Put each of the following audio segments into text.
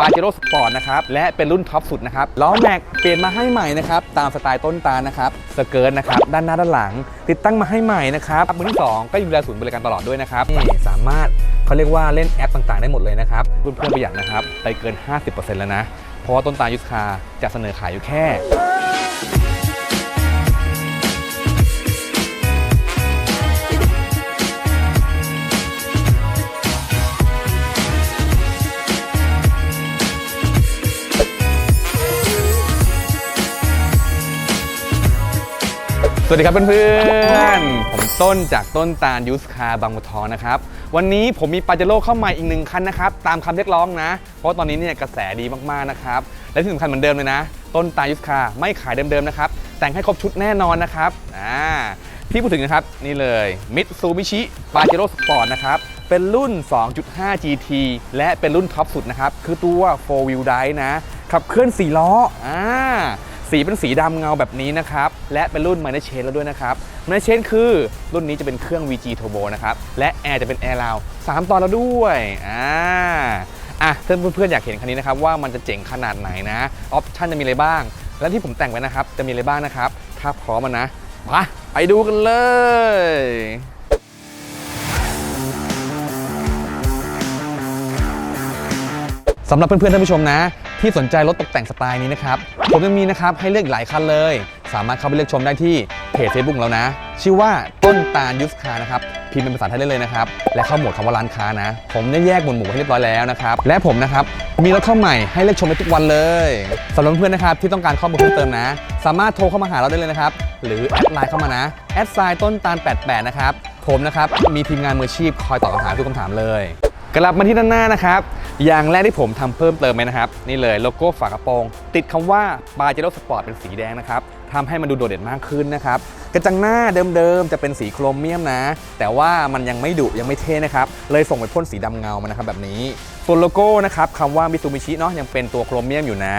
ปาเจโร่สปอร์ตนะครับ และเป็นรุ่นท็อปสุดนะครับ ล้อแม็กเปลี่ยนมาให้ใหม่นะครับ ตามสไตล์ต้นตาลนะครับ สเกิร์ตนะครับ ด้านหน้าด้านหลัง ติดตั้งมาให้ใหม่นะครับมือที่ 2 ก็อยู่ดูแลศูนย์บริการตลอดด้วยนะครับนี่สามารถเขาเรียกว่าเล่นแอปต่างๆ ได้หมดเลยนะครับรุ่นเพื่อนประหยัดนะครับไปเกิน 50%แล้วนะ เพราะว่าต้นตาลยุทธคาจะเสนอขายอยู่แค่ สวัสดีครับเพื่อนๆ ผมต้นจากต้นตาลยูสคาบางบัวทองนะครับ วันนี้ผมมีปาเจโร่เข้ามาอีกหนึ่งคันนะครับ ตามคำเรียกร้องนะ เพราะตอนนี้เนี่ยกระแสดีมากๆนะครับ และที่สำคัญเหมือนเดิมเลยนะ ต้นตาลยูสคาไม่ขายเดิมๆนะครับ แต่งให้ครบชุดแน่นอนนะครับอ่าที่พูดถึงนะครับ นี่เลยมิตซูบิชิปาเจโร่สปอร์ตนะครับเป็นรุ่น 2.5 GT และเป็นรุ่นท็อปสุดนะครับคือตัว 4 wheel drive นะขับเคลื่อน4ล้ออ่า สีเป็นสีดำเงาแบบนี้นะครับ และเป็นรุ่น Minor Chain แล้วด้วยนะครับ Minor Chain คือรุ่นนี้จะเป็นเครื่อง VG Turbo นะครับ และแอร์จะเป็นแอร์ราว3ตอนแล้วด้วยอ่าอะเพื่อนเพื่อนๆอยากเห็นคันนี้นะครับว่ามันจะเจ๋งขนาดไหนนะออปชั่นจะมีอะไรบ้าง และที่ผมแต่งไว้นะครับ จะมีอะไรบ้างนะครับ ถ้าพร้อมมันนะมาไปดูกันเลยสำหรับเพื่อนๆท่านผู้ชมนะ ที่สนใจรถตกแต่งสไตล์นี้นะครับ ผมยังมีนะครับให้เลือกหลายคันเลย สามารถเข้าไปเลือกชมได้ที่เพจ Facebook ของเรานะ ชื่อว่าต้นตาลยุสคานะครับ พิมพ์เป็นภาษาไทยได้เลยนะครับ และเข้าหมวดคำว่าร้านค้านะ ผมได้แยกหมวดหมู่ให้เรียบร้อยแล้วนะครับ และผมนะครับ มีรถเข้าใหม่ให้เลือกชมได้ทุกวันเลยสำหรับเพื่อนนะครับที่ต้องการข้อมูลเพิ่มเติมนะ สามารถโทรเข้ามาหาเราได้เลยนะครับ หรือแอดไลน์เข้ามานะ แอดไซน์ต้นตาล88นะครับ ผมนะครับมีทีมงานมืออาชีพคอยตอบคำถามทุกคำถามเลย กลับมาที่ด้านหน้านะครับ อย่างแรกที่ผมทำเพิ่มเติมไปนะครับ นี่เลยโลโก้ฝากระโปรง ติดคำว่าบาเจโร่สปอร์ตเป็นสีแดงนะครับทำให้มันดูโดดเด่นมากขึ้นนะครับ กระจังหน้าเดิมๆ จะเป็นสีโครเมียมนะ แต่ว่ามันยังไม่ดุยังไม่เท่นะครับ เลยส่งไปพ่นสีดำเงามานะครับแบบนี้ส่วนโลโก้นะครับคำว่ามิ t ูมิชิเนาะยังเป็นตัวโครเมียมอยู่นะ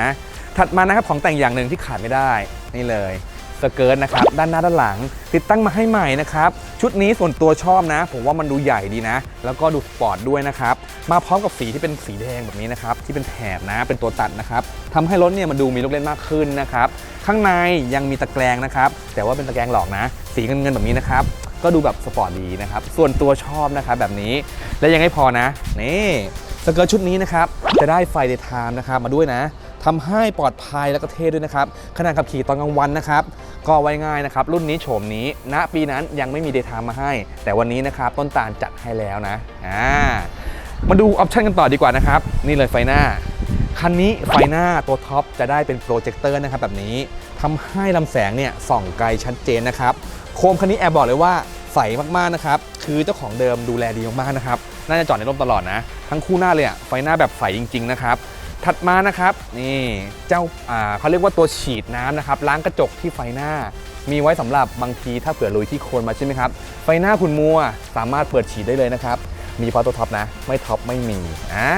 ถัดมานะครับของแต่งอย่างหนึ่งที่ขาดไม่ได้ นี่เลย สเกิร์ตนะครับด้านหน้าด้านหลัง ติดตั้งมาให้ใหม่นะครับ ชุดนี้ส่วนตัวชอบนะ ผมว่ามันดูใหญ่ดีนะ แล้วก็ดูสปอร์ตด้วยนะครับ มาพร้อมกับสีที่เป็นสีแดงแบบนี้นะครับ ที่เป็นแถบนะเป็นตัวตัดนะครับทำให้รถเนี่ยมันดูมีลูกเล่นมากขึ้นนะครับ ข้างในยังมีตะแกรงนะครับ แต่ว่าเป็นตะแกรงหลอกนะ สีเงินๆแบบนี้นะครับก็ดูแบบสปอร์ตดีนะครับ ส่วนตัวชอบนะครับแบบนี้ และยังไม่พอนะ นี่สเกิร์ตชุดนี้นะครับ จะได้ไฟเดย์ไทม์นะครับมาด้วยนะ ทำให้ปลอดภัยและก็เท่ด้วยนะครับขณะขับขี่ตอนกลางวันนะครับก็ไว้ง่ายนะครับ รุ่นนี้โฉมนี้ณปีนั้นยังไม่มีเดย์ไทม์มาให้ แต่วันนี้นะครับต้นตาลจัดให้แล้วนะอ่ามาดูออปชันกันต่อดีกว่านะครับ นี่เลยไฟหน้า คันนี้ไฟหน้าตัวท็อปจะได้เป็นโปรเจคเตอร์นะครับแบบนี้ทำให้ลำแสงเนี่ยส่องไกลชัดเจนนะครับ โคมคันนี้แอบบอกเลยว่าใสมากๆนะครับ คือเจ้าของเดิมดูแลดีมากๆนะครับ น่าจะจอดในร่มตลอดนะ ทั้งคู่หน้าเลยอะไฟหน้าแบบใสจริง ๆ นะครับ ถัดมานะครับนี่เจ้าเขาเรียกว่าตัวฉีดน้ำนะครับล้างกระจกที่ไฟหน้า มีไว้สำหรับบางทีถ้าเผื่อลุยที่โคนมาใช่ไหมครับไฟหน้าคุณมัวสามารถเปิดฉีดได้เลยนะครับมีพราะตัวท็อปนะ ไม่ท็อปไม่มีอ่า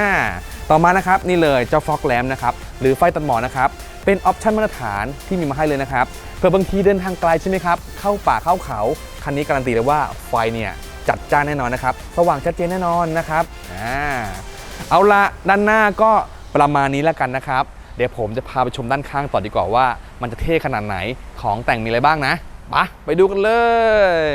ต่อมานะครับนี่เลยเจ้าฟอกแลมนะครับหรือไฟตัดหมอนะครับเป็นออปชันมาตรฐานที่มีมาให้เลยนะครับเผื่อบางทีเดินทางไกลใช่ไหมครับเข้าป่าเข้าเขาคันนี้การันตีเลยว่าไฟเนี่ยจัดจ้านแน่นอนนะครับสว่างชัดเจนแน่นอนนะครับอ่าเอาละด้านหน้าก็ ประมาณนี้แล้วกันนะครับ เดี๋ยวผมจะพาไปชมด้านข้างต่อดีกว่าว่า มันจะเท่ขนาดไหนของแต่งมีอะไรบ้างนะไปะไปดูกันเลย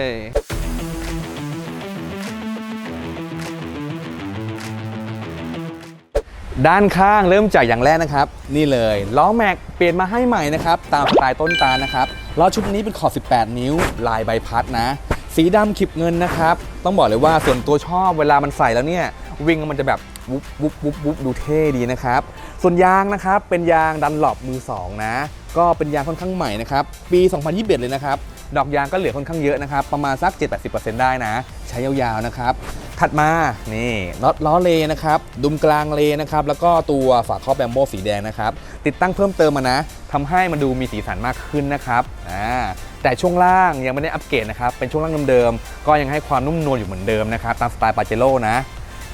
ด้านข้างเริ่มจากอย่างแรกนะครับ นี่เลยล้อแม็กเปลี่ยนมาให้ใหม่นะครับ ตามสไตล์ต้นตาลนะครับล้อชุดนี้เป็นขอบ 18 นิ้ว ลายใบพัดนะ สีดำขีบเงินนะครับ ต้องบอกเลยว่าส่วนตัวชอบเวลามันใส่แล้วเนี่ย วิ่งมันจะแบบ วุบวุบวุบวุบดูเท่ดีนะครับ ส่วนยางนะครับเป็นยางดันหลบมือสองนะ ก็เป็นยางค่อนข้างใหม่นะครับ ปี 2021 เลยนะครับ ดอกยางก็เหลือค่อนข้างเยอะนะครับ ประมาณสัก 7-80%ได้นะ ใช้ยาวๆนะครับ ถัดมา นี่น็อตล้อเลนะครับ ดุมกลางเลนะครับ แล้วก็ตัวฝาครอบแบมโบสีแดงนะครับ ติดตั้งเพิ่มเติมมานะทำให้มันดูมีสีสันมากขึ้นนะครับ อ่าแต่ช่วงล่างยังไม่ได้อัปเกรดนะครับ เป็นช่วงล่างเดิมๆ ก็ยังให้ความนุ่มนวลอยู่เหมือนเดิมนะครับ ตามสไตล์ปาเจโร่นะ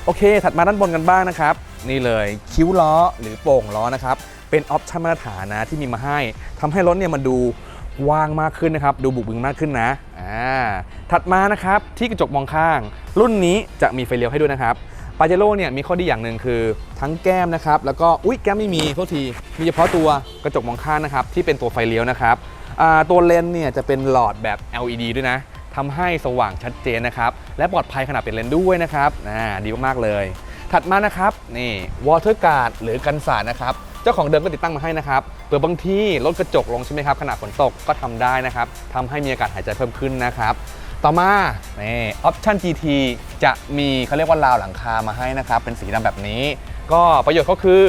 โอเค ถัดมาด้านบนกันบ้างนะครับ นี่เลยคิ้วล้อหรือโป่งล้อนะครับ เป็นออปชั่นมาตรฐานนะที่มีมาให้ทำให้รถเนี่ยมันดูว้างมากขึ้นนะครับ ดูบุกบึงมากขึ้นนะอ่าถัดมานะครับที่กระจกมองข้าง รุ่นนี้จะมีไฟเลี้ยวให้ด้วยนะครับปาเจโร่เนี่ยมีข้อดีอย่างหนึ่งคือทั้งแก้มนะครับ แล้วก็อุ้ยแก้มไม่มีโทษทีมีเฉพาะตัวกระจกมองข้างนะครับ ที่เป็นตัวไฟเลี้ยวนะครับอ่าตัวเลนส์เนี่ยจะเป็นหลอดแบบ LED ด้วยนะ ทำให้สว่างชัดเจนนะครับ และปลอดภัยขณะเป็นเลนด้วยนะครับอ่าดีมากๆเลย ถัดมานะครับนี่ water guard หรือกันสาดนะครับเจ้าของเดิมก็ติดตั้งมาให้นะครับเผื่อบางที่ลดกระจกลงใช่ไหมครับขณะฝนตกก็ทำได้นะครับทำให้มีอากาศหายใจเพิ่มขึ้นนะครับ ต่อมาเนี่ออปชั่น GT จะมีเขาเรียกว่าราวหลังคามาให้นะครับ เป็นสีดำแบบนี้ ก็ประโยชน์ก็คือ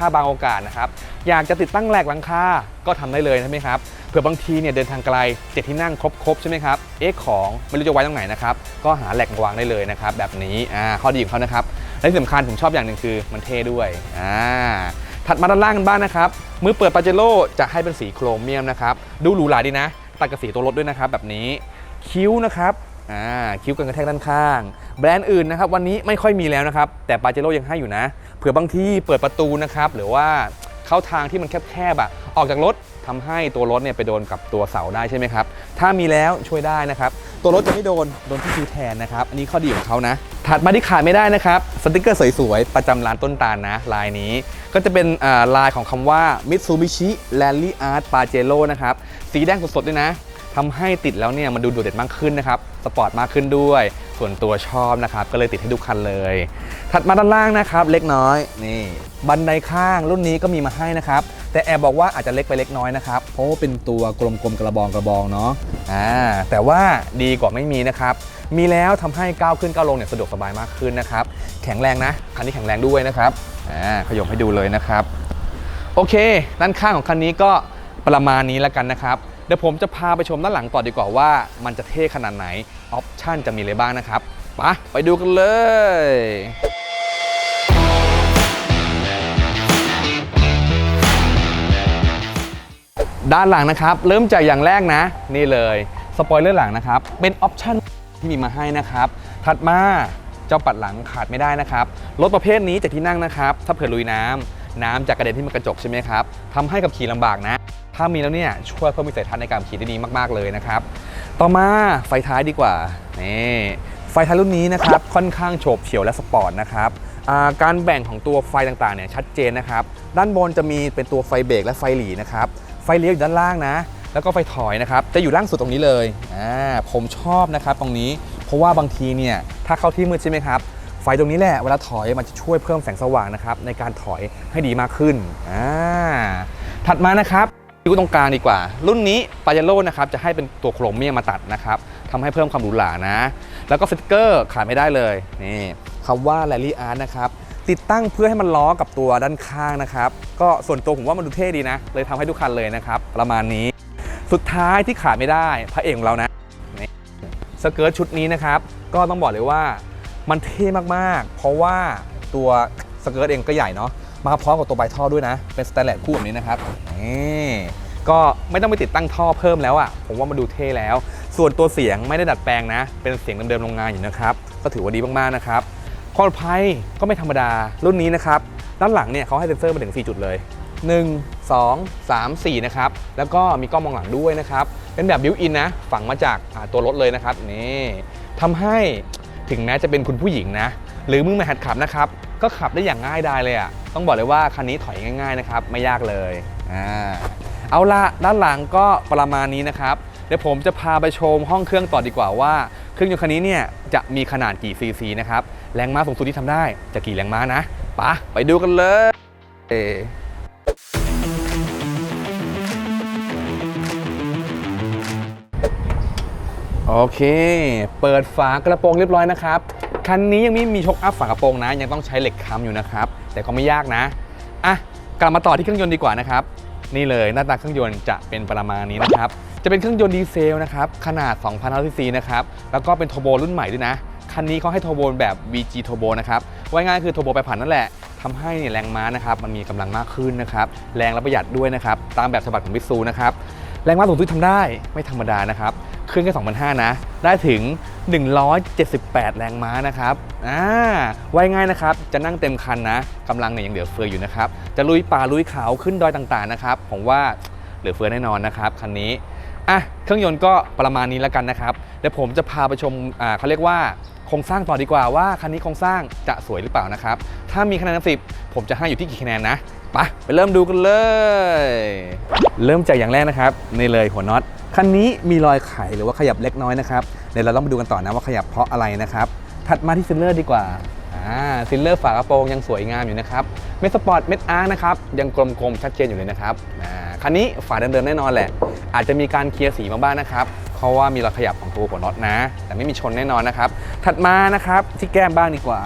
ถ้าบางโอกาสนะครับ อยากจะติดตั้งแหลกหลังคา ก็ทำได้เลยใช่ไหมครับ เผื่อบางทีเนี่ยเดินทางไกลเจ็ดที่นั่งครบๆใช่ไหมครับ เอ๊ะของไม่รู้จะไว้ตรงไหนนะครับ ก็หาแหลกมาวางได้เลยนะครับ แบบนี้ อ่า ข้อดีของเขานะครับ และที่สำคัญผมชอบอย่างหนึ่งคือมันเท่ด้วย อ่า ถัดมาด้านล่างกันบ้างนะครับ มือเปิดปาเจโร่จะให้เป็นสีโครเมียมนะครับ ดูหรูหราดีนะ ตัดกับสีตัวรถด้วยนะครับ แบบนี้ คิ้วนะครับ อ่าคิ้วกันกระแทกด้านข้าง แบรนด์อื่นนะครับวันนี้ไม่ค่อยมีแล้วนะครับ แต่ปาเจโร่ยังให้อยู่นะ เผื่อบางที่เปิดประตูนะครับ หรือว่าเข้าทางที่มันแคบๆอะออกจากรถทำให้ตัวรถเนี่ยไปโดนกับตัวเสาได้ใช่ไหมครับ ถ้ามีแล้วช่วยได้นะครับ ตัวรถจะไม่โดน โดนที่คิวแทนนะครับ อันนี้ข้อดีของเขานะ ถัดมาที่ขาดไม่ได้นะครับ สติกเกอร์สวยๆ ประจำร้านต้นตาลนะ ลายนี้ ก็จะเป็นลายของคำว่า Mitsubishi Rally Art Pajero นะครับ สีแดงสดๆด้วยนะ ทำให้ติดแล้วเนี่ยมันดูโดดเด่นมากขึ้นนะครับสปอร์ตมากขึ้นด้วย ส่วนตัวชอบนะครับ ก็เลยติดให้ทุกคันเลย ถัดมาด้านล่างนะครับ เล็กน้อยนี่บันไดข้างรุ่นนี้ก็มีมาให้นะครับ แต่แอบบอกว่าอาจจะเล็กไปเล็กน้อยนะครับเพราะว่าเป็นตัวกลมๆกระบองกระบองเนาะอ่าแต่ว่าดีกว่าไม่มีนะครับมีแล้วทำให้ก้าวขึ้นก้าวลงเนี่ยสะดวกสบายมากขึ้นนะครับ แข็งแรงนะคันนี้แข็งแรงด้วยนะครับอ่าขยมให้ดูเลยนะครับ โอเค ด้านข้างของคันนี้ก็ประมาณนี้แล้วกันนะครับ ดี๋ยวผมจะพาไปชมด้านหลังต่อดีกว่าว่ามันจะเท่ขนาดไหน ออปชั่นจะมีอะไรบ้างนะครับไปะไปดูกันเลยด้านหลังนะครับ เริ่มจากอย่างแรกนะ นี่เลยสปอยเลอร์หลังนะครับ เป็นออปชั่นที่มีมาให้นะครับ ถัดมาเจ้าปัดหลังขาดไม่ได้นะครับ รถประเภทนี้จากที่นั่งนะครับ ถ้าเผื่อลุยน้ำน้ำจะกระเด็นที่มันกระจกใช่ไหมครับทำให้กับขี่ลำบากนะ ถ้ามีแล้วเนี่ยช่วยเพิ่มวิสัยทัศน์ในการขี่ได้ดีมาก ๆ เลยนะครับ ต่อมาไฟท้ายดีกว่านี่ไฟท้ายรุ่นนี้นะครับค่อนข้างโฉบเฉี่ยวและสปอร์ตนะครับการแบ่งของตัวไฟต่างๆเนี่ยชัดเจนนะครับ ด้านบนจะมีเป็นตัวไฟเบรกและไฟหลีนะครับ ไฟเลี้ยวอยู่ด้านล่างนะ แล้วก็ไฟถอยนะครับ จะอยู่ล่างสุดตรงนี้เลยอ่าผมชอบนะครับตรงนี้ เพราะว่าบางทีเนี่ยถ้าเข้าที่มืดใช่ไหมครับ ไฟตรงนี้แหละเวลาถอยมันจะช่วยเพิ่มแสงสว่างนะครับในการถอยให้ดีมากขึ้นอ่าถัดมานะครับ ดูตรงกลางดีกว่า รุ่นนี้ปาเจโร่นะครับจะให้เป็นตัวโครเมียมมาตัดนะครับทำให้เพิ่มความหรูหรานะ แล้วก็สติกเกอร์ขาดไม่ได้เลยนี่คำว่า Rally Art นะครับติดตั้งเพื่อให้มันล้อกับตัวด้านข้างนะครับก็ส่วนตัวผมว่ามันดูเท่ดีนะ เลยทำให้ทุกคันเลยนะครับประมาณนี้ สุดท้ายที่ขาดไม่ได้พระเอกของเรานะนี่สเกิร์ตชุดนี้นะครับก็ต้องบอกเลยว่ามันเท่มากๆ เพราะว่าตัวสเกิร์ตเองก็ใหญ่เนาะ มาพร้อมกับตัวใบท่อด้วยนะ เป็นสแตนเลสคู่แบบนี้นะครับนี่ก็ไม่ต้องไปติดตั้งท่อเพิ่มแล้วอะ่ะ ผมว่ามันดูเท่แล้ว ส่วนตัวเสียงไม่ได้ดัดแปลงนะ เป็นเสียงเดิมๆโรงงานอยู่นะครับ ก็ถือว่าดีมากๆนะครับความปลอดภัยก็ไม่ธรรมดารุ่นนี้นะครับ ด้านหลังเนี่ยเขาให้เซ็นเซอร์มาถึง 4 จุดเลย 1 2 3 4 นะครับ แล้วก็มีกล้องมองหลังด้วยนะครับ เป็นแบบบิวอินนะ ฝังมาจากตัวรถเลยนะครับนี่ทำให้ถึงแม้จะเป็นคุณผู้หญิงนะ หรือมึงมาหัดขับนะครับ ก็ขับได้อย่างง่ายดายเลยอะ่ะ ต้องบอกเลยว่าคันนี้ถอยง่าย ๆนะครับ ไม่ยากเลยอ่าเอาละด้านหลังก็ประมาณนี้นะครับ เดี๋ยวผมจะพาไปชมห้องเครื่องต่อดีกว่าว่า เครื่องยนต์คันนี้เนี่ยจะมีขนาดกี่ซีซีนะครับ แรงม้าสูงสุดที่ทำได้จะกี่แรงม้านะปะไปดูกันเลยโอเค เปิดฝากระโปรงเรียบร้อยนะครับ คันนี้ยังไม่มีชกอัพฝากระโปรงนะ ยังต้องใช้เหล็กค้ำอยู่นะครับ แต่ก็ไม่ยากนะอะกลับมาต่อที่เครื่องยนต์ดีกว่านะครับ นี่เลยหน้าตาเครื่องยนต์จะเป็นประมาณนี้นะครับ จะเป็นเครื่องยนต์ดีเซลนะครับ ขนาด 2,000ซีซีนะครับ แล้วก็เป็นโทโบรุ่นใหม่ด้วยนะ คันนี้เขาให้โทโบแบบ VG Turbo นะครับว่าง่ายคือโทโบไปผ่านนั่นแหละทำให้เนี่ยแรงม้านะครับมันมีกำลังมากขึ้นนะครับ แรงและประหยัดด้วยนะครับ ตามแบบฉบับของมิซูนะครับ แรงม้าสูงสุดทำได้ไม่ธรรมดานะครับเครื่องแค่2,500 นะ ได้ถึง 178 แรงม้านะครับอ่าไว้ง่ายนะครับ จะนั่งเต็มคันนะกำลังเนี่ยยังเหลือเฟืออยู่นะครับ จะลุยป่าลุยเขาขึ้นดอยต่างๆนะครับ ผมว่าเหลือเฟือแน่นอนนะครับคันนี้อะเครื่องยนต์ก็ประมาณนี้แล้วกันนะครับเดี๋ยวผมจะพาไปชมอ่าเขาเรียกว่าโครงสร้างต่อดีกว่าว่าคันนี้โครงสร้างจะสวยหรือเปล่านะครับ ถ้ามีคะแนนสิบผมจะให้อยู่ที่กี่คะแนนนะไปไปเริ่มดูกันเลย เริ่มจากอย่างแรกนะครับนี่เลยหัวน็อตคันนี้มีรอยไขหรือว่าขยับเล็กน้อยนะครับเดี๋ยวเราต้องไปดูกันต่อนะว่าขยับเพราะอะไรนะครับถัดมาที่ซิลเลอร์ดีกว่าอ่าซิลเลอร์ฝากระโปรงยังสวยงามอยู่นะครับเม็ดสปอร์ตเม็ดอาร์นะครับยังกลมๆชัดเจนอยู่เลยนะครับอ่าคันนี้ฝาเดิมๆแน่นอนแหละ อาจจะมีการเคลียร์สีมาบ้างนะครับเพราะว่ามีรอยขยับของตัวหัวน็อตนะ แต่ไม่มีชนแน่นอนนะครับถัดมานะครับที่แก้มบ้างดีกว่า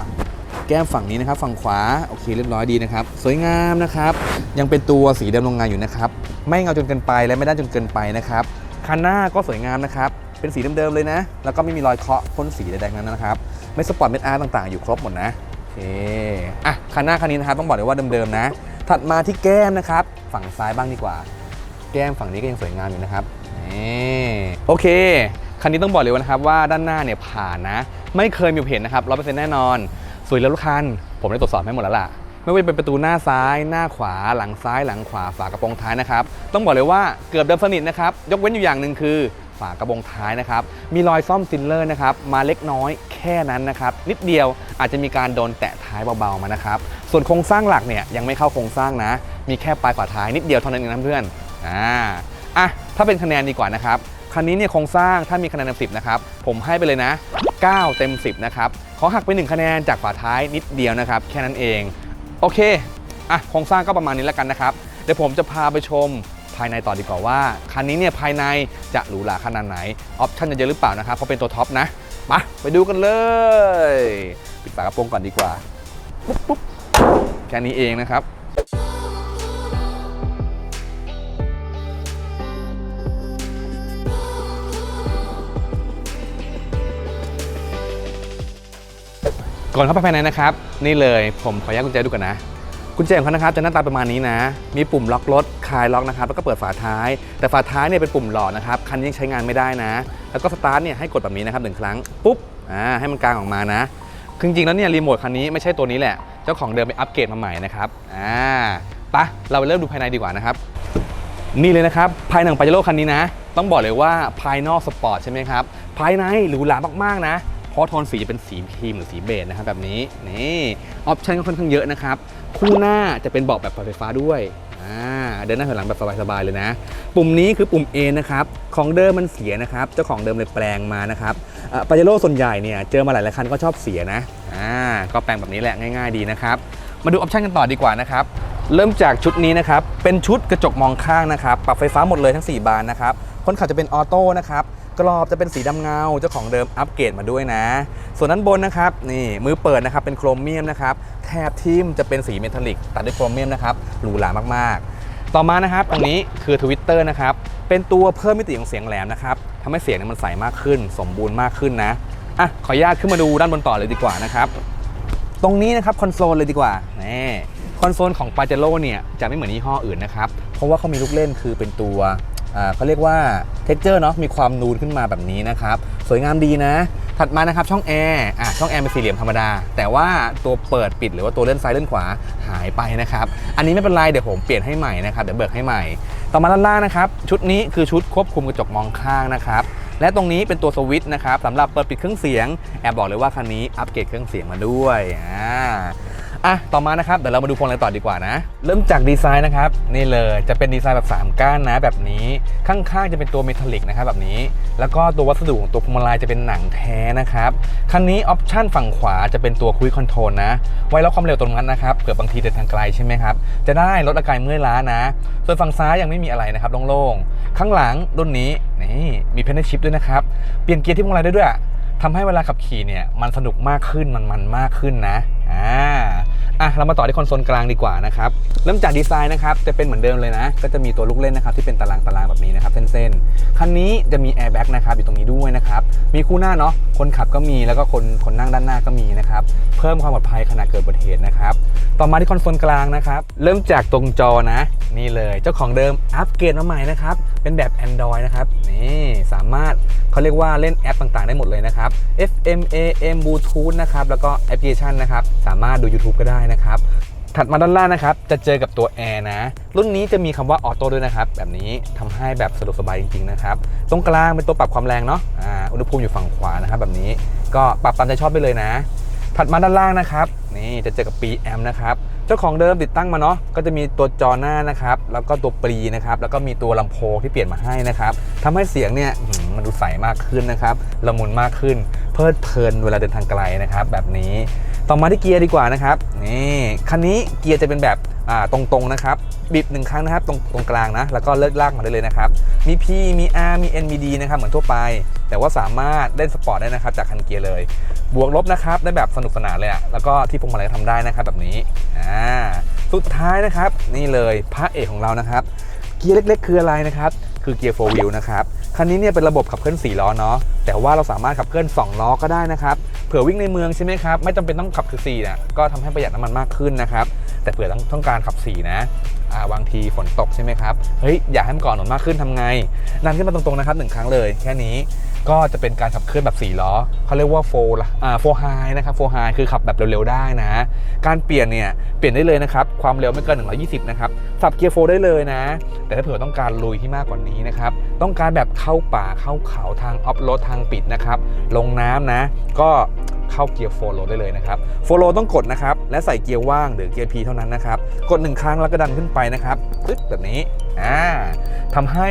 แก้มฝั่งนี้นะครับ ฝั่งขวาโอเคเรียบร้อยดีนะครับ สวยงามนะครับ ยังเป็นตัวสีเดิมโรงงานอยู่นะครับ ไม่เงาจนเกินไปและไม่ด้านจนเกินไปนะครับคันหน้าก็สวยงามนะครับ เป็นสีเดิมๆเลยนะ แล้วก็ไม่มีรอยเคาะพ่นสีใดๆนั้นนะครับ ไม่สปอร์ตเม็ดอาร์ต่างๆ อยู่ครบหมดนะโอเคอะคันหน้าคันนี้นะครับต้องบอกเลยว่าเดิมๆนะ ถัดมาที่แก้มนะครับ ฝั่งซ้ายบ้างดีกว่า แก้มฝั่งนี้ก็ยังสวยงามอยู่นะครับนี่โอเคคันนี้ต้องบอกเลยนะครับว่าด้านหน้าเนี่ยผ่านนะ ไม่เคยมีเหตุนะครับร้อยเปอร์เซ็นต์แน่นอน สวยแล้วทุกคันผมได้ตรวจสอบให้หมดแล้วล่ะ ไม่ว่าจะเป็นประตูหน้าซ้าย หน้าขวา หลังซ้าย หลังขวา ฝากระโปรงท้ายนะครับ ต้องบอกเลยว่าเกือบเดิมสนิทนะครับ ยกเว้นอยู่อย่างหนึ่งคือ ฝากระโปรงท้ายนะครับ มีรอยซ่อมซิลเลอร์นะครับ มาเล็กน้อยแค่นั้นนะครับ นิดเดียวอาจจะมีการโดนแตะท้ายเบาๆมานะครับ ส่วนโครงสร้างหลักเนี่ยยังไม่เข้าโครงสร้างนะ มีแค่ปลายฝาท้ายนิดเดียวเท่านั้นเองนะเพื่อน อ่า อะ ถ้าเป็นคะแนนดีกว่านะครับ คันนี้เนี่ยโครงสร้างถ้ามีคะแนนเต็มสิบนะครับ ผมให้ไปเลยนะ 9 เต็ม 10 นะครับ ขอหักไป 1 คะแนนจากฝาท้ายนิดเดียวนะครับ แค่นั้นเอง โอเค อะโครงสร้างก็ประมาณนี้แล้วกันนะครับ เดี๋ยวผมจะพาไปชมภายในต่อดีกว่าว่า คันนี้เนี่ยภายในจะหรูหราขนาดไหน ออปชั่นจะเยอะหรือเปล่านะครับ เพราะเป็นตัวท็อปนะมาไปดูกันเลย ปิดฝากระโปรงก่อนดีกว่าปุ๊บปุ๊บแค่นี้เองนะครับ ก่อนเข้าไปภายในนะครับ นี่เลยผมขออนุญาตกุญแจดูก่อนนะกุญแจของเขานะครับจะหน้าตาประมาณนี้นะ มีปุ่มล็อกรถคลายล็อกนะครับ แล้วก็เปิดฝาท้าย แต่ฝาท้ายเนี่ยเป็นปุ่มหลอดนะครับ คันนี้ยังใช้งานไม่ได้นะ แล้วก็สตาร์ทเนี่ยให้กดแบบนี้นะครับหนึ่งครั้ง ปุ๊บ อ่า ให้มันกลางออกมานะ คือจริงๆแล้วเนี่ยรีโมทคันนี้ไม่ใช่ตัวนี้แหละ เจ้าของเดิมไปอัปเกรดมาใหม่นะครับ อ่า ปะ เราไปเริ่มดูภายในดีกว่านะครับ นี่เลยนะครับ ภายในของปาเจโร่คันนี้นะ ต้องบอกเลยว่าภายนอกสปอร์ตใช่ไหมครับ ภายในหรูหรามากๆนะ เพราะโทนสีจะเป็นสีครีมหรือสีเบจนะครับแบบนี้นี่ออปชั่นก็ค่อนข้างเยอะนะครับคู่หน้าจะเป็นเบาะแบบไฟฟ้าด้วยเดินหน้าถอยหลังแบบสบายๆเลยนะ ปุ่มนี้คือปุ่ม A นะครับ ของเดิมมันเสียนะครับ เจ้าของเดิมเลยแปลงมานะครับปาเจโร่ส่วนใหญ่เนี่ยเจอมาหลายๆคันก็ชอบเสียนะ อ่า ก็แปลงแบบนี้แหละง่ายๆดีนะครับ มาดูออปชันกันต่อดีกว่านะครับ เริ่มจากชุดนี้นะครับ เป็นชุดกระจกมองข้างนะครับ ปรับไฟฟ้าหมดเลยทั้ง 4 บานนะครับ คนขับจะเป็นออโต้นะครับ กรอบจะเป็นสีดำเงาเจ้าของเดิมอัปเกรดมาด้วยนะ ส่วนด้านบนนะครับนี่มือเปิดนะครับเป็นโครเมียมนะครับแถบทิมจะเป็นสีเมทัลลิกตัดด้วยโครเมียมนะครับหรูหรามากๆ ต่อมานะครับตรงนี้คือทวิตเตอร์นะครับเป็นตัวเพิ่มมิติของเสียงแหลมนะครับทำให้เสียงมันใสมากขึ้น สมบูรณ์มากขึ้นนะอะขออนุญาตขึ้นมาดูด้านบนต่อเลยดีกว่านะครับตรงนี้นะครับคอนโซลเลยดีกว่านี่คอนโซลของ p a j e r o เนี่ยจะไม่เหมือนยี่ห้ออื่นนะครับ เพราะว่าเขามีลูกเล่นคือเป็นตัว เขาเรียกว่า texture เนาะมีความนูนขึ้นมาแบบนี้นะครับ สวยงามดีนะ ถัดมานะครับช่องแอร์อะช่องแอร์เป็นสี่เหลี่ยมธรรมดา แต่ว่าตัวเปิดปิดหรือว่าตัวเลื่อนซ้ายเลื่อนขวาหายไปนะครับ อันนี้ไม่เป็นไรเดี๋ยวผมเปลี่ยนให้ใหม่นะครับเดี๋ยวเบิกให้ใหม่ ต่อมาด้านล่างนะครับ ชุดนี้คือชุดควบคุมกระจกมองข้างนะครับและตรงนี้เป็นตัวสวิตช์นะครับสำหรับเปิดปิดเครื่องเสียงแอบบอกเลยว่าคันนี้อัปเกรดเครื่องเสียงมาด้วยอ่า อะต่อมานะครับเดี๋ยวเรามาดูพวงมาลัยต่อดีกว่านะ เริ่มจากดีไซน์นะครับนี่เลยจะเป็นดีไซน์แบบ3ก้านนะแบบนี้ข้างๆจะเป็นตัวเมทัลลิกนะครับแบบนี้ แล้วก็ตัววัสดุของตัวพวงมาลัยจะเป็นหนังแท้นะครับคันนี้ออปชั่นฝั่งขวาจะเป็นตัวคุยคอนโทรลนะ ไว้ล็อกความเร็วตรงนั้นนะครับเผื่อบางทีเดินทางไกลใช่ไหมครับจะได้ลดอาการเมื่อยล้านะ ส่วนฝั่งซ้ายยังไม่มีอะไรนะครับโล่งๆข้างหลังรุ่นนี้นี่มีเพนเนชิพด้วยนะครับเปลี่ยนเกียร์ที่พวงมาลัยได้ด้วยทำให้เวลาขับขี่เนี่ยมันสนุกมากขึ้นมันมันมากขึ้นนะอ่า อะเรามาต่อที่คอนโซลกลางดีกว่านะครับเริ่มจากดีไซน์นะครับจะเป็นเหมือนเดิมเลยนะ ก็จะมีตัวลูกเล่นนะครับที่เป็นตารางตารางแบบนี้นะครับเส้นๆคันนี้จะมีแอร์แบ็กนะครับอยู่ตรงนี้ด้วยนะครับมีคู่หน้าเนาะคนขับก็มีแล้วก็คนคนนั่งด้านหน้าก็มีนะครับเพิ่มความปลอดภัยขณะเกิดอุบัติเหตุนะครับต่อมาที่คอนโซลกลางนะครับเริ่มจากตรงจอนะ นี่เลยเจ้าของเดิมอัปเกรดมาใหม่นะครับเป็นแบบ Android นะครับนี่สามารถเขาเรียกว่าเล่นแอปต่างๆ ได้หมดเลยนะครับ FM AM Bluetooth นะครับแล้วก็แอปพลิเคชันนะครับสามารถดู YouTube ก็ได้นะครับ ถัดมาด้านล่างนะครับ จะเจอกับตัวแอร์นะ รุ่นนี้จะมีคำว่าออโต้ด้วยนะครับ แบบนี้ทำให้แบบสะดวกสบายจริงๆนะครับ ตรงกลางเป็นตัวปรับความแรงเนาะอุณหภูมิอยู่ฝั่งขวานะครับ แบบนี้ก็ปรับตามใจชอบไปเลยนะ ถัดมาด้านล่างนะครับนี่จะเจอกับปีแอมนะครับเจ้าของเดิมติดตั้งมาเนาะก็จะมีตัวจอหน้านะครับแล้วก็ตัวปรีนะครับแล้วก็มีตัวลำโพงที่เปลี่ยนมาให้นะครับทำให้เสียงเนี่ยมันดูใสมากขึ้นนะครับละมุนมากขึ้น เพลิดเพลินเวลาเดินทางไกลนะครับแบบนี้ต่อมาที่เกียร์ดีกว่านะครับนี่คันนี้เกียร์จะเป็นแบบตรงๆนะครับบิดหนึ่งครั้งนะครับตรงตรงกลางนะแล้วก็เลิกลากมาได้เลยนะครับมี P มี R มี N มี D นะครับเหมือนทั่วไป แต่ว่าสามารถเล่นสปอร์ตได้นะครับจากคันเกียร์เลย บวกลบนะครับได้แบบสนุกสนานเลยอะแล้วก็ที่พวงมาลัยก็ทำได้นะครับแบบนี้อ่าสุดท้ายนะครับนี่เลยพระเอกของเรานะครับเกียร์เล็ก ๆ คืออะไรนะครับคือเกียร์4 wheel นะครับ คันนี้เนี่ยเป็นระบบขับเคลื่อน4ล้อเนาะแต่ว่าเราสามารถขับเคลื่อน 2 ล้อก็ได้นะครับเผื่อวิ่งในเมืองใช่ไหมครับไม่จำเป็นต้องขับคือ4นะก็ทำให้ประหยัดน้ำมันมากขึ้นนะครับแต่เผื่อต้องต้องการขับ4นะอาบางทีฝนตกใช่ไหมครับเฮ้ยอยากให้มันก่อนหนุนมากขึ้นทำไงดันขึ้นมาตรงๆนะครับหนึ่งครั้งเลยแค่นี้ ก็จะเป็นการขับเคลื่อนแบบ4ล้อเขาเรียกว่าโฟล์อ่าโฟไฮนะครับโฟไฮคือขับแบบเร็วๆได้นะ การเปลี่ยนเนี่ยเปลี่ยนได้เลยนะครับความเร็วไม่เกิน 120 นะครับสับเกียร์โฟร์ได้เลยนะ แต่ถ้าเผื่อต้องการลุยที่มากกว่านี้นะครับต้องการแบบเข้าป่าเข้าเขาทางออฟโรดทางปิดนะครับลงน้ำนะ ก็เข้าเกียร์โฟโลได้เลยนะครับโฟโลต้องกดนะครับและใส่เกียร์ว่างหรือเกียร์พีเท่านั้นนะครับกดหนึ่งครั้งแล้วก็ดันขึ้นไปนะครับปึ๊บแบบนี้อ่าทำให้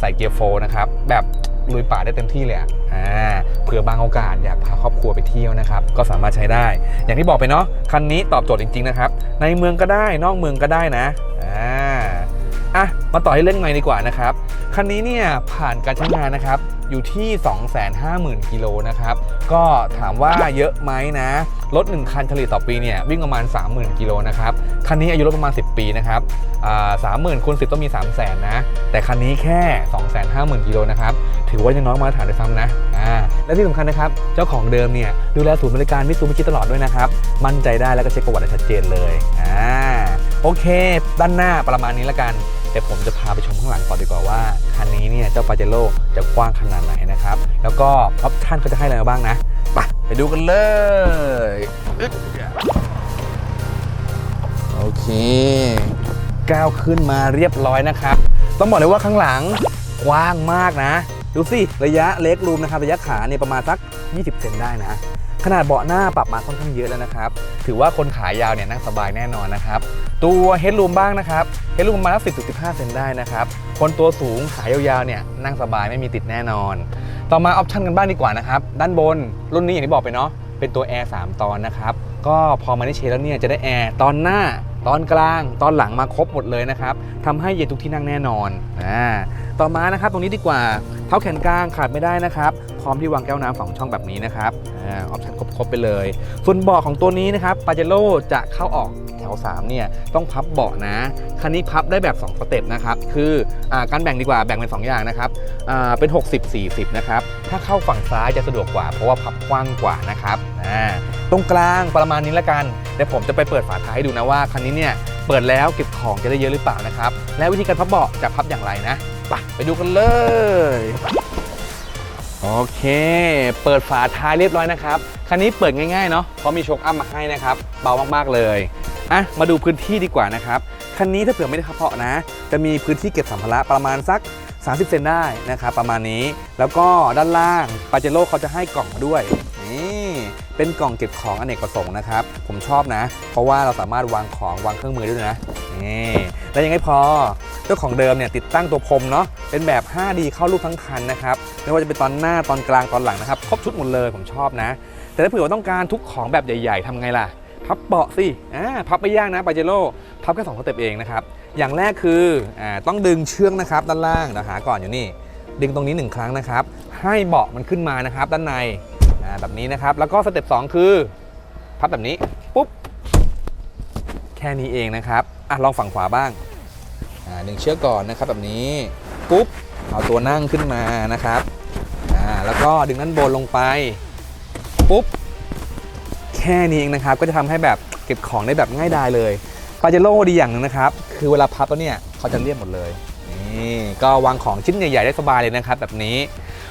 ใส่เกียร์โฟนะครับแบบ ลุยป่าได้เต็มที่เลยอะอ่าเผื่อบางโอกาสอยากพาครอบครัวไปเที่ยวนะครับ ก็สามารถใช้ได้ อย่างที่บอกไปเนาะคันนี้ตอบโจทย์จริงๆนะครับ ในเมืองก็ได้นอกเมืองก็ได้นะอ่าอะมาต่อให้เรื่องในดีกว่านะครับคันนี้เนี่ยผ่านการใช้งานนะครับอยู่ที่ 250,000 กิโลนะครับ ก็ถามว่าเยอะไหมนะ รถ 1 คันเฉลี่ยต่อปีเนี่ยวิ่งประมาณ 30,000 กิโลนะครับ คันนี้อายุรถประมาณ 10 ปีนะครับอ่า30,000คูณ10ต้องมี 300,000นะ แต่คันนี้แค่ 250,000 กิโลนะครับ ถือว่ายังน้อยมาตรฐานด้วยซ้ำนะอ่าและที่สำคัญนะครับ เจ้าของเดิมเนี่ยดูแลศูนย์บริการมิตซูบิชิตลอดด้วยนะครับ มั่นใจได้แล้วก็เช็คประวัติชัดเจนเลยอ่าโอเค ด้านหน้าประมาณนี้ละกันเดี๋ยวผมจะพาไปชมข้างหลังก่อนดีกว่าว่าคันนี้เนี่ยเจ้าปาเจโร่จะกว้างขนาดไหนนะครับ แล้วก็ออปชั่นเขาจะให้อะไรมาบ้างนะไปไปดูกันเลยโอเคก้าวขึ้นมาเรียบร้อยนะครับ ต้องบอกเลยว่าข้างหลังกว้างมากนะ ดูสิระยะเล็กรูมนะครับระยะขาเนี่ยประมาณสัก 20 เซนได้นะ ขนาดเบาะหน้าปรับมาค่อนข้างเยอะแล้วนะครับ ถือว่าคนขายาวเนี่ยนั่งสบายแน่นอนนะครับ ตัวเฮด o ูมบ้างนะครับเฮด o ูมประมาณสัก10-15เซนได้นะครับคนตัวสูงขายาวๆเนี่ยนั่งสบายไม่มีติดแน่นอน ต่อมาออปชั่นกันบ้างดีกว่านะครับด้านบนรุ่นนี้อย่างที่บอกไปเนาะเป็นตัวแอร์3ตอนนะครับก็พอมาได้เชแล้วเนี่ยจะได้แอร์ตอนหน้าตอนกลางตอนหลังมาครบหมดเลยนะครับทำให้เย็นทุกที่นั่งแน่นอนอ่า ต่อมานะครับ ตรงนี้ดีกว่าเท้าแขนกลางขาดไม่ได้นะครับ พร้อมที่วางแก้วน้ำสองช่องแบบนี้นะครับออปชันครบๆไปเลย ส่วนเบาะของตัวนี้นะครับปาเจโร่จะเข้าออกแถว3เนี่ยต้องพับเบาะนะ คันนี้พับได้แบบ 2 สเต็ปนะครับ คืออการแบ่งดีกว่าแบ่งเป็น 2 อย่างนะครับเป็น 60 40 นะครับ ถ้าเข้าฝั่งซ้ายจะสะดวกกว่า เพราะว่าพับกว้างกว่านะครับตรงกลางประมาณนี้ละกันเดี๋ยวผมจะไปเปิดฝาท้ายให้ดูนะว่าคันนี้เนี่ยเปิดแล้วเก็บของจะได้เยอะหรือเปล่านะครับ และวิธีการพับเบาะจะพับอย่างไรนะ ปไปดูกันเลย โอเค เปิดฝาท้ายเรียบร้อยนะครับ คันนี้เปิดง่ายๆเนาะเพราะมีโชคอัพมาให้นะครับ เบามากๆเลยอะมาดูพื้นที่ดีกว่านะครับ คันนี้ถ้าเผื่อไม่ได้ขับเพาะนะ จะมีพื้นที่เก็บสัมภาระประมาณสัก 30 เซนได้นะครับประมาณนี้ แล้วก็ด้านล่างปาเจโร่เขาจะให้กล่องมาด้วย เป็นกล่องเก็บของอเนกประสงค์นะครับ ผมชอบนะ เพราะว่าเราสามารถวางของวางเครื่องมือได้ด้วยนะนี่และยังไม่พอเจ้าของเดิมเนี่ยติดตั้งตัวพรมเนาะเป็นแบบ 5D เข้ารูปทั้งคันนะครับไม่ว่าจะเป็นตอนหน้าตอนกลางตอนหลังนะครับครบชุดหมดเลยผมชอบนะ แต่ถ้าเผื่อว่าต้องการทุกของแบบใหญ่ๆทำไงล่ะ พับเบาะสิอ่าพับไม่ยากนะปาเจโร่พับแค่สองสเต็ปเองนะครับอย่างแรกคืออ่าต้องดึงเชือกนะครับด้านล่างเดี๋ยวหาก่อนอยู่นี่ ดึงตรงนี้หนึ่งครั้งนะครับ ให้เบาะมันขึ้นมานะครับด้านใน อ่าแบบนี้นะครับ แล้วก็สเต็ปสองคือ พับแบบนี้ ปุ๊บ แค่นี้เองนะครับ อะลองฝั่งขวาบ้าง อ่าดึงเชือกก่อนนะครับแบบนี้ ปุ๊บ เอาตัวนั่งขึ้นมานะครับ อ่า แล้วก็ดึงด้านบนลงไป ปุ๊บ แค่นี้เองนะครับ ก็จะทำให้แบบเก็บของได้แบบง่ายดายเลยปาเจโร่ดีอย่างหนึงนะครับ คือเวลาพับแล้วเนี่ยเขาจะเรียบหมดเลย นี่ ก็วางของชิ้นใหญ่ ๆ ได้สบายเลยนะครับ แบบนี้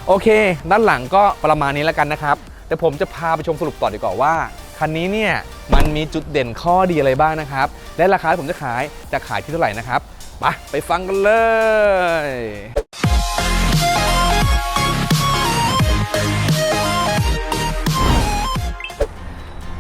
โอเค ด้านหลังก็ประมาณนี้แล้วกันนะครับ แต่ผมจะพาไปชมสรุปต่อดีกว่าว่า คันนี้เนี่ยมันมีจุดเด่นข้อดีอะไรบ้างนะครับ และราคาที่ผมจะขายจะขายที่เท่าไหร่นะครับไปไปฟังกันเลย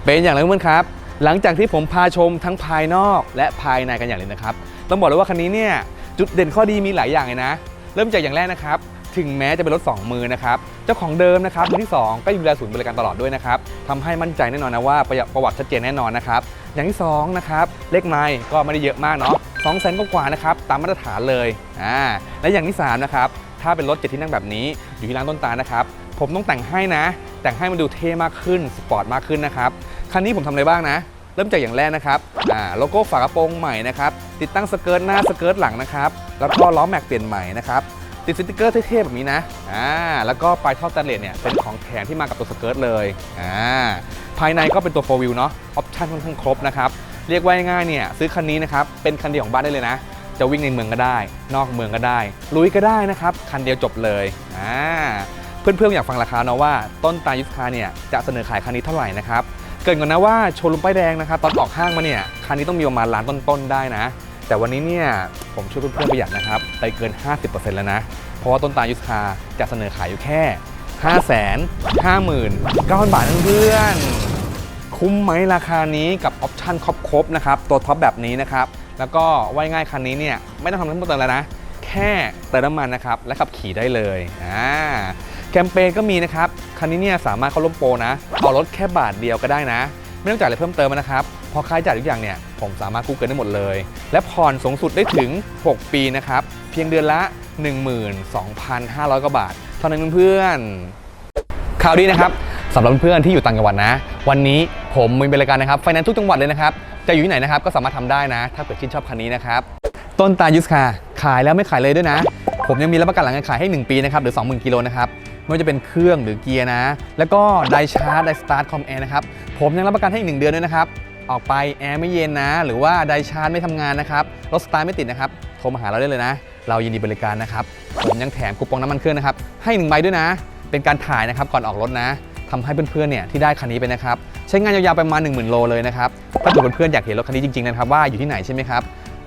เป็นอย่างไรเพื่อนครับ หลังจากที่ผมพาชมทั้งภายนอกและภายในกันอย่างเลยนะครับ ต้องบอกเลยว่าคันนี้เนี่ยจุดเด่นข้อดีมีหลายอย่างเลยนะ เริ่มจากอย่างแรกนะครับ ถึงแม้จะเป็นรถ 2 มือนะครับเจ้าของเดิมนะครับมือที่ 2 ก็อยู่ดูแลศูนย์บริการตลอดด้วยนะครับทำให้มั่นใจแน่นอนนะว่าประประวัติชัดเจนแน่นอนนะครับอย่างที่2นะครับเลขไมล์ก็ไม่ได้เยอะมากเนาะ2 0 0 0 0กว่านะครับตามมาตรฐานเลยอ่าและอย่างที่3นะครับถ้าเป็นรถเจ็ดที่นั่งแบบนี้อยู่ที่ร้านต้นตาลนะครับผมต้องแต่งให้นะ แต่งให้มันดูเท่มากขึ้นสปอร์ตมากขึ้นนะครับคันนี้ผมทำอะไรบ้างนะเริ่มจากอย่างแรกนะครับอ่าโลโก้ฝากระโปรงใหม่นะครับ ติดตั้งสเกิร์ตหน้าสเกิร์ตหลังนะครับ แล้วก็ล้อแม็กเปลี่ยนใหม่นะครับ ติดสติกเกอร์เท่ๆแบบนี้นะอ่าแล้วก็ปลายท่อสแตนเลสเนี่ยเป็นของแถมที่มากับตัวสเกิร์ตเลยอ่าภายในก็เป็นตัว4 wheel เนาะออปชั่นค่อนข้างครบนะครับเรียกว่าง่ายๆเนี่ยซื้อคันนี้นะครับเป็นคันเดียวของบ้านได้เลยนะจะวิ่งในเมืองก็ได้ นอกเมืองก็ได้ ลุยก็ได้นะครับ คันเดียวจบเลยอ่าเพื่อนๆอยากฟังราคาเนาะว่าต้นตายุทธคาเนี่ยจะเสนอขายคันนี้เท่าไหร่นะครับ เกินก่อนนะว่าโชว์รูมป้ายแดงนะครับตอนออกห้างมาเนี่ยคันนี้ต้องมีประมาณล้านต้นๆได้นะ แต่วันนี้เนี่ยผมช่วยเพื่อนๆประหยัดนะครับ ไปเกิน 50%แล้วนะ เพราะว่าต้นตายุทธคาจะเสนอขายอยู่แค่ 5 5 9 9 0 0 0บาทเพื่อนคุ้มไหมราคานี้กับออปชั่นครบๆนะครับ ตัวท็อปแบบนี้นะครับ แล้วก็ว่ายง่ายคันนี้เนี่ยไม่ต้องทำทั้งหมดเลยนะ แค่เติมน้ำมันนะครับ และขับขี่ได้เลยอ่าแคมเปญก็มีนะครับ คันนี้เนี่ยสามารถเข้าร่วมโปรนะ เอารถแค่บาทเดียวก็ได้นะ ไม่ต้องจ่ายอะไรเพิ่มเติมนะครับพอค่าใช้จ่ายทุกอย่างเนี่ยผมสามารถกู้เกินได้หมดเลย และผ่อนสูงสุดได้ถึง 6 ปีนะครับ เพียงเดือนละ 12,500กว่าบาท เท่านั้นเพื่อนๆข่าวดีนะครับสำหรับเพื่อนๆที่อยู่ต่างจังหวัดนะ วันนี้ผมมีบริการนะครับไฟแนนซ์ทุกจังหวัดเลยนะครับจะอยู่ที่ไหนนะครับก็สามารถทำได้นะ ถ้าเกิดชื่นชอบคันนี้นะครับต้นตาลยุสคาขายแล้วไม่ขายเลยด้วยนะ ผมยังมีรับประกันหลังการขายให้ 1 ปีนะครับหรือ 20,000กิโลนะครับ ไม่ว่าจะเป็นเครื่องหรือเกียร์นะ แล้วก็ไดชาร์จไดสตาร์ทคอมแอร์นะครับ ผมยังรับประกันให้อีกหนึ่งเดือนด้วยนะครับ ออกไปแอร์ไม่เย็นนะ หรือว่าไดชาร์จไม่ทำงานนะครับ รถสตาร์ทไม่ติดนะครับ โทรมาหาเราได้เลยนะ เรายินดีบริการนะครับ ผมยังแถมคูปองน้ำมันเครื่องนะครับ ให้หนึ่งใบด้วยนะ เป็นการถ่ายนะครับก่อนออกรถนะทำให้เพื่อนๆเนี่ยที่ได้คันนี้ไปนะครับใช้งานยาวๆไปมา 10,000 โลเลยนะครับถ้าเกิดเพื่อนๆอยากเห็นรถคันนี้จริงๆนะครับว่าอยู่ที่ไหนใช่ไหมครับ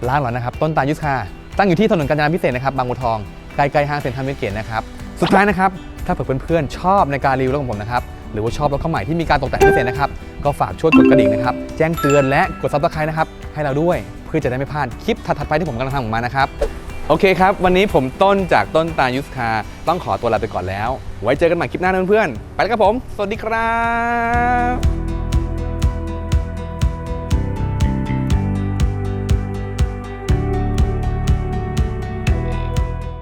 ร้านเรานะครับต้นตาลยุทธคาตั้งอยู่ที่ถนนกาญจนาพิเศษนะครับบางบัวทองใกล้ๆห้างเซ็นทรัลเวสเกตนะครับสุดท้ายนะครับ ถ้าเผื่อเพื่อนๆชอบในการรีวิวรถของผมนะครับ หรือว่าชอบรถเข้าใหม่ที่มีการตกแต่งพิเศษนะครับ ก็ฝากช่วยกดกระดิ่งนะครับ แจ้งเตือนและกดซับสไครต์นะครับ ให้เราด้วย เพื่อจะได้ไม่พลาดคลิปถัดๆไปที่ผมกำลังทำออกมานะครับ โอเคครับ วันนี้ผมต้นจากต้นตาลยุสคาต้องขอตัวลาไปก่อนแล้ว ไว้เจอกันใหม่คลิปหน้านะเพื่อนๆ ไปแล้วครับผม สวัสดีครับ